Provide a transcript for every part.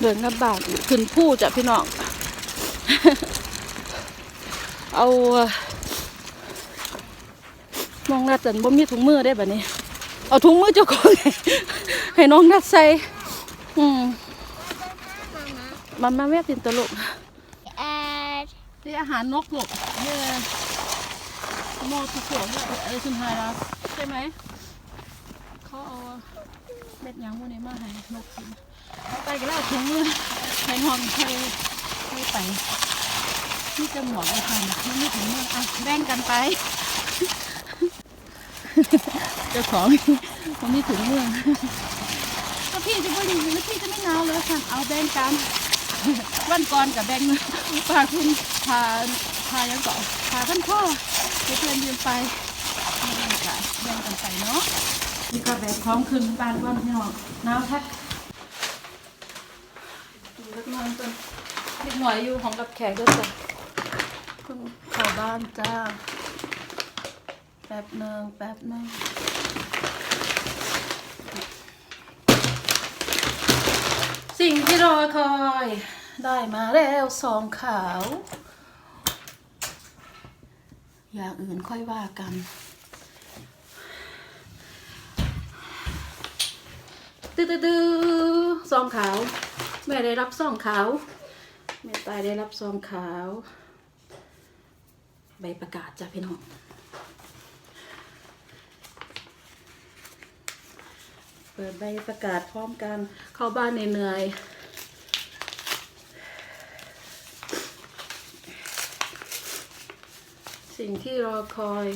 เดินกลับบ้านขึ้นผู้จ้ะพี่น้อง เอามองนัดจันบ่มีถุงมือได้แบบนี้ เอาถุงมือเจ้าของให้น้องนัดใส่ อืมมันมาแม่ตินตลก add นี่อาหารนกหลกเนี่ยโมทุกขวดเออคุณไฮรัสใช่ไหมเขาเอาเม็ดหยางพวกนี้มาให้นกกินเอา ไปกันแล้วถุงมือให้น้องให้ให้ไปนี่จะหมวกไปทันมันไม่ถุงมืออะแบ่งกันไปเจ้าของมันมีถุงเมือก็พี่จะไม่ดีแล้วพี่จะไม่หนาวเลยค่ะ เอาแบ่งกัน วันก่อนกับแบ่งพาคุณพาพายังเกาะพาท่านพ่อให้เพื่อนยืมไปนี่ค่ะแบ่งกันไปเนาะนี่ก็แบกของขึ้นบ้านก่อนพี่น้องหนาวทัด นอยจนเล็กหน่อยอยู่ของกับแขกด้วยจ้ะเพิ่งเข้าวบ้านจ้า แป๊บหนึ่งแป๊บหนึ่งสิ่งที่รอคอย ได้มาแล้วสองขาว อย่างอื่นค่อยว่ากัน ตื้อตื้อตื้อซองขาว แม่ได้รับซองขาว แม่ตายได้รับซองขาว ใบประกาศจ้ะพี่น้องเปิดใบประกาศพร้อมกันเข้าบ้านเหนื่อยสิ่งที่รอคอย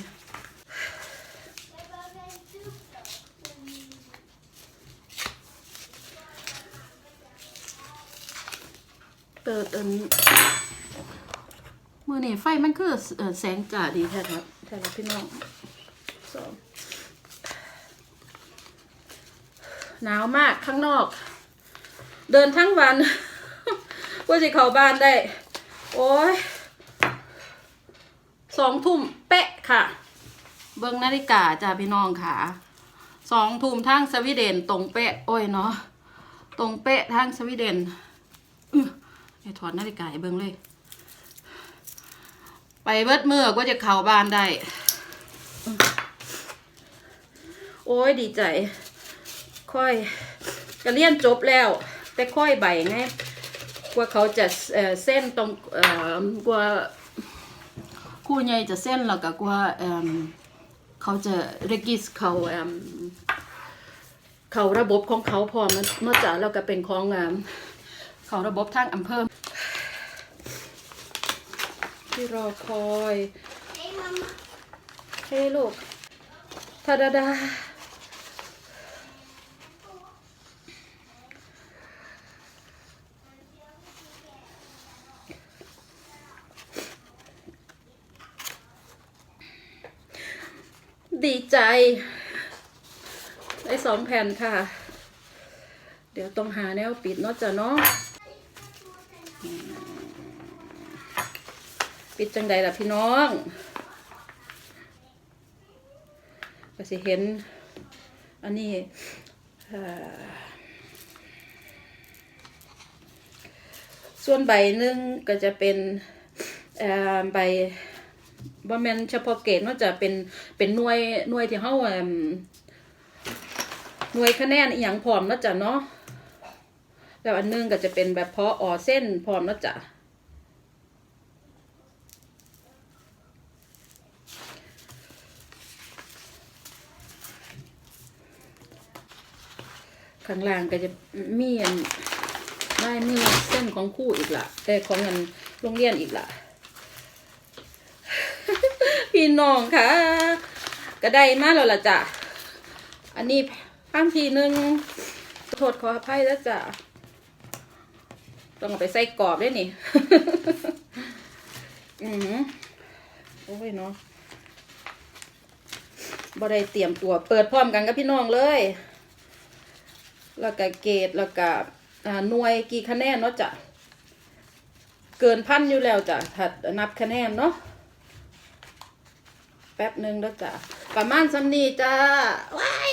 เปิดอันมือนี่ไฟมันคือเออแสงจ้าดีแท้ครับแท้ครับพี่น้องสองหนาวมากข้างนอก เดินทั้งวัน ว่าจะเข้าบ้านได้ โอ้ยสองทุ่มเป๊ะค่ะ เบิ้งนาฬิกาจ้าพี่น้องค่ะสองทุ่มทางสวีเดนตรงเป๊ะ โอ้ยเนาะตรงเป๊ะทางสวีเดนอื้ อไอ้ถอดนาฬิกาให้เบิ้งเลย ไปเบิดเมื่อก็จะเข้าบ้านได้ โอ้ยดีใจ ค่อยก็เรียนจบแล้ว แต่ค่อยใบไงกว่าเขาจะเอ่อเส้นตรงเอ่อกว่าครูใหญ่จะเส้นแล้วก็กว่าเอิ่มเขาจะเรกิสเขาเอิ่มเขาระบบของเขาพร้อมนอกจากแล้วก็เป็นของเอิ่มเขาระบบทางอำเภอ ที่รอคอย Hey mama เฮ้ลูกทาดาดาดีใจ ได้สองแผ่นค่ะ เดี๋ยวต้องหาแนวปิดเนาะจ้ะเนาะอืม ปิดจังใดล่ะพี่น้อง ก็สิเห็น อันนี้ส่วนใบหนึ่งก็จะเป็นใบบ่แม่นเฉพาะเกรดเนาจะเป็นเป็นหน่วยหน่วยที่เฮาหน่วยคะแนนอีหยังพร้อมเนาะจ้ะเนาะแล้วอันหนึงก็จะเป็นแบบพอออเส้นพร้อมเนาะจ้ะ ข้างล่างก็จะมีอันลายมือเส้นของคู่อีกละแต่ของเงินโรงเรียนอีกละพี่น้องค่ะก็ได้มาแล้วล่ะจ้ะอันนี้พังทีหนึ่งโทษขออภัยแล้วจ้ะต้องเอาไปใส่กรอบด้วยนี่อือหือโอ้ยเนาะบ่ได้เตรียมตัว เปิดพร้อมกันกับพี่น้องเลย แล้วก็เกรดแล้วก็หน่วยกี่คะแนนเนาะจ้ะเกินพันอยู่แล้วจ้ะถ้านับคะแนนเนาะแป๊บหนึ่งแล้วจ้ะประมาณสำนีจ้าว้าย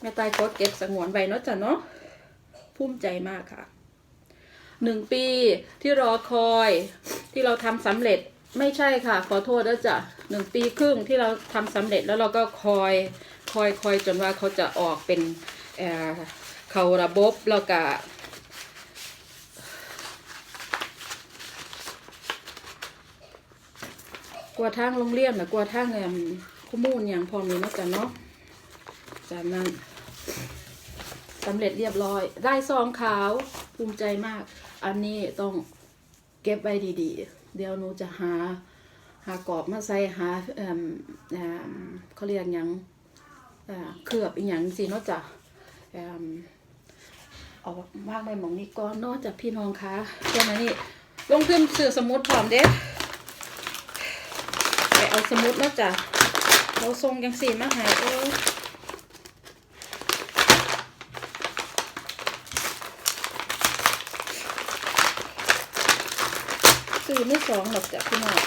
แม่ตายขอเก็บสงวนไว้เนาะจ้ะเนาะภูมิใจมากค่ะหนึ่งปีที่รอคอยที่เราทำสำเร็จ ไม่ใช่ค่ะ ขอโทษแล้วจ้ะหนึ่งปีครึ่งที่เราทำสำเร็จแล้วเราก็คอยคอยคอยจนว่าเขาจะออกเป็นเอ่อเขาระบบแล้วก็กว่าทางโรงเรียนนะกว่าทางเอข้อมูลอย่างพอมีนะจ้ะเนาะจากนั้นสำเร็จเรียบร้อย ได้ซองขาวภูมิใจมาก อันนี้ต้องเก็บไว้ดีๆ เดี๋ยวหนูจะหาหากรอบมาใส่หาเอ่อเขาเรียกยังอ่าเคลือบอีหยังสิเนาะจ้ะเอ่มเอาวางไว้หมองนี้ก่อนเนาะจ้ะพี่น้องคะเจ้าหน้านี่ลงทุนซื้อสมุดพร้อมเด้ไปเอาสมุดแล้วจ้ะเราทรงยังสีมาใหายเออ ซื้อไม่สองหรอกจ้ะพี่น้อง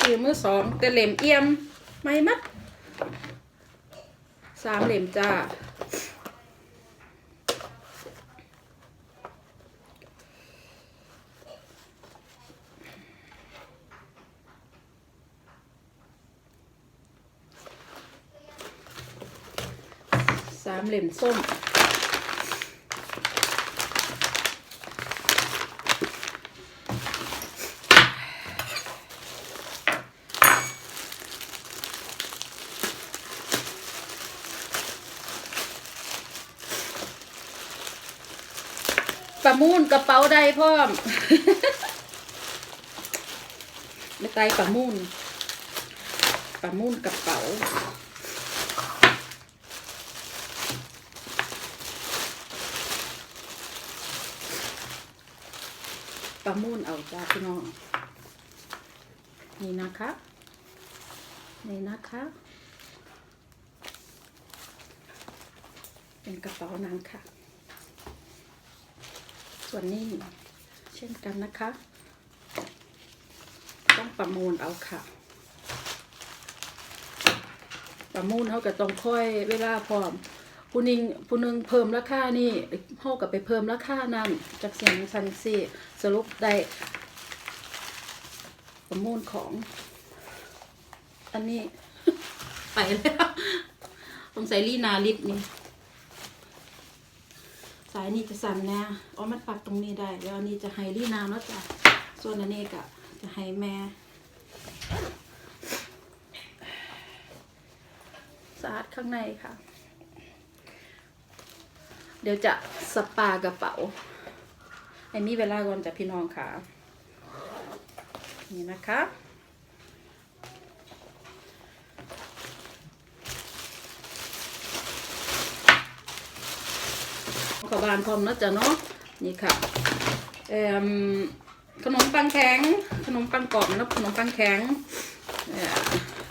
ซื้อมือสองแต่เหล่มเอี่ยมไม่มัดสามเหล่มจ้า สามเหลี่ยมส้ม ประมูลกระเป๋าใดพร้อม ไม่ตายประมูลประมูลกระเป๋า ประมูลเอาจ้าพี่น้อง นี่นะคะ นี่นะคะ เป็นกระเป๋านางค่ะ ส่วนนี้เช่นกันนะคะ ต้องประมูลเอาค่ะ ประมูลเขาก็ต้องค่อยเวลาพร้อม ผู้นึงผู้หนึงเพิ่มราคานี่เฮากับไปเพิ่มราคานั่นจากเสียงซันซี่สรุปได้ประมูลของ อันนี้ ไปแล้วต้องใส่ลีนาลิปนี่สายนี้จะสั่นแน่อ๋อมันปักตรงนี้ได้แล้วอันนี้จะให้ลีนาเนาะจ้ะส่วนอันนี้ก็จะให้แม่สะอาดข้างในค่ะ ดี๋ยวจะสปากระเป๋าไอ้มีเวลาก่อนจ้ะพี่น้องค่ะ นี่นะคะ ขอบานพร้อมนะจ้ะเนาะ นี่ค่ะขนมปังแข็ง ขนมปังกรอบนะขนมปังแข็ง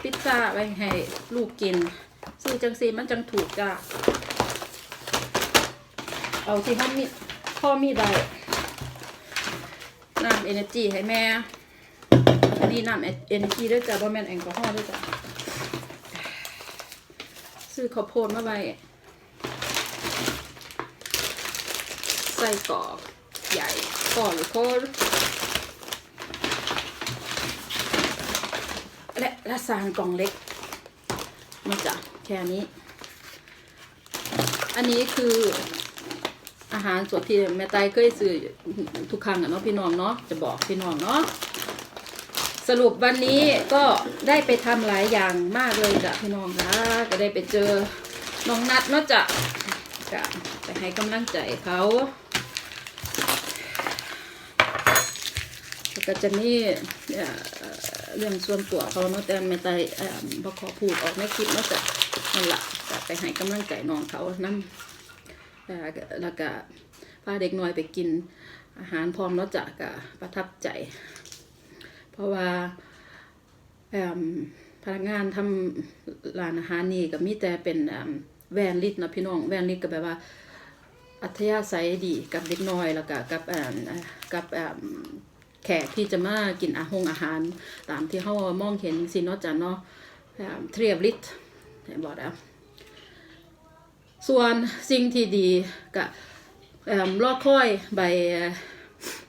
พิซซ่าไว้ให้ลูกกิน ซื้อจังซีมันจังถูกจ้ะ เอาที่พ่อมีพ่อมีได้น้ำเอเนจีให้แม่อันนี้น้ำเอเนจีด้วยจ้ะบ่แม่นแอลกอฮอล์ด้วยจ้ะซื้อข้าวโพดมาไว้ใส่กรอกใหญ่ก่อนหรือโคตรและละสางกล่องเล็กนี่จ้ะแค่นี้ อันนี้คือ อาหารสดที่แม่ไตเคยซื้อทุกครั้งอะเนาะพี่น้องเนาะจะบอกพี่น้องเนาะสรุปวันนี้ก็ได้ไปทำหลายอย่างมากเลยจ้ะพี่น้องนะก็ได้ไปเจอน้องนัดเนาะจ้ะก็ไปให้กำลังใจเขาแล้วก็จะมีเอ่เรื่องส่วนตัวเขาเนาะแต่แม่ไตเอ่อขอพูดออกในคลิปเนาะจ้ะนั่นแหละก็ไปให้กำลังใจน้องเขานั่น แล้วก็พาเด็กน้อยไปกินอาหารพร้อมแล้วจะก็ประทับใจ เพราะว่าพนักงานทำร้านอาหารนี่ก็มีแต่เป็นแวนลิตนะพี่น้องแวนลิตก็แบบว่า อัธยาศัยดีกับเด็กน้อยแล้วก็กับกับแขกที่จะมากินอาหงอาหาร ตามที่เฮามองเห็นสินาะจ้ะเนาะเทรียบลิตบอกแล้ว ส่วนสิ่งที่ดีก็เอิ่มรอคอยใบ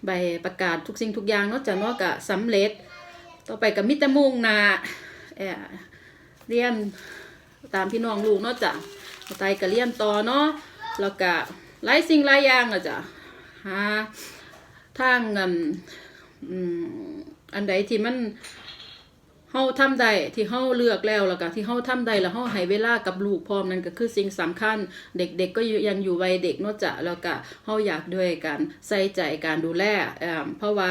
ใบประกาศทุกสิ่งทุกอย่างนาะจ้ะเนาะก็สำเร็จ ต่อไปก็มิตรมุ่งนาเอ่อเรียนตามพี่น้องลูกนาะจ้ะไตก็เรียนต่อเนาะแล้วก็หลายสิ่งหลายอย่างอะจ้ะหาทางอืมอืมอันใดที่มัน เฮาทำได้ที่เฮาเลือกแล้วแล้วก็ที่เฮาทำได้แล้วเฮาให้เวลากับลูกพร้อมนั่นก็คือสิ่งสำคัญ เด็กๆก็ยังอยู่วัยเด็กเนาะจ้ะแล้วก็เฮาอยากด้วยการใส่ใจการดูแลเอ่อเพราะว่า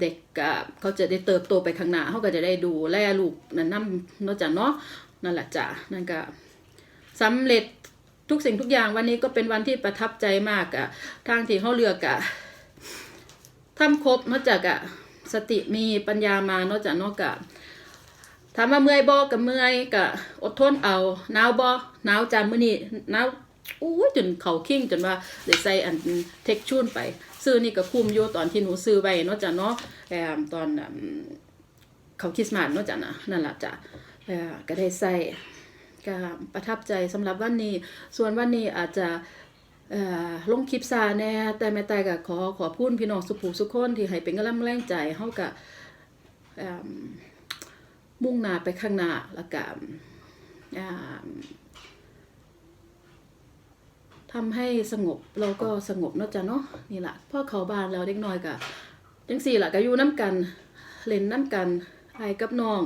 เด็กก็เขาจะได้เติบโตไปข้างหน้าเฮาก็จะได้ดูแลลูกนั่นนำเนาะจ้ะเนาะนั่นแหละจ้ะนั่นก็สำเร็จทุกสิ่งทุกอย่างวันนี้ก็เป็นวันที่ประทับใจมากอะทางที่เฮาเลือกอะทำครบเนาะจ้ะกะสติมีปัญญามาเนาะจ้ะเนาะกะ ถามว่าเมื่อยบ่กับเมื่อยก็อดทนเอาหนาวบ่หนาวจามื้อนี้หนาวอู้จนเขาคิงจนว่าได้ใส่อันเทคชูนไป ซื้อนี่ก็คุ้มอยู่ตอนที่หนูซื้อไว้เนาะจ้ะเนาะแอมตอนเขาคริสต์มาสเนาะจ้ะนะนั่นแหละจ้ะเอ่อก็ได้ใส่ก็ประทับใจสำหรับวันนี้ ส่วนวันนี้อาจจะลงคลิปซาแน่แต่แม่ตายก็ขอขอบคุณพี่น้องสุภูสุขคนที่ให้เป็นกำลังแรงใจเฮาก็เอ่อ มุ่งหน้าไปข้างหน้าแล้วก็ทำให้สงบเราก็สงบเนาะจ้ะเนาะนี่แหละพ่อเขาบานแล้วเด็กน้อยก็จังสี่ละก็อยู่น้ำกันเล่นน้ำกันไอ้กับน้อง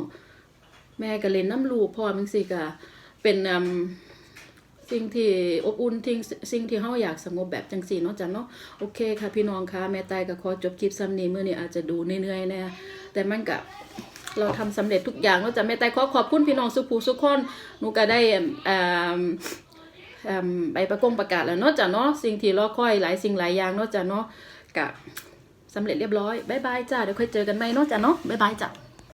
แม่ก็เล่นน้ำลูกพ่อจังสี่ก็เป็นอืมสิ่งที่อบอุ่นทิ้งสิ่งที่เฮาอยากสงบแบบจังสี่เนาะจ้ะเนาะโอเคค่ะพี่น้องค่ะแม่ตายก็ขอจบคลิปซ้ำนี้เมื้อนี้อาจจะดูเหนื่อยๆแน่แต่มันก็ เราทำสำเร็จทุกอย่างเราจะไม่ตายขอขอบคุณพี่น้องสุภูสุขคนหนูก็ได้ใบประกงประกาศแล้วเนาะจ้ะเนาะสิ่งที่รอคอยหลายสิ่งหลายอย่างเนาะจ้ะเนาะกะสำเร็จเรียบร้อยบายบายจ้าเดี๋ยวค่อยเจอกันใหม่เนาะจ้ะเนาะบายบายจ้ะ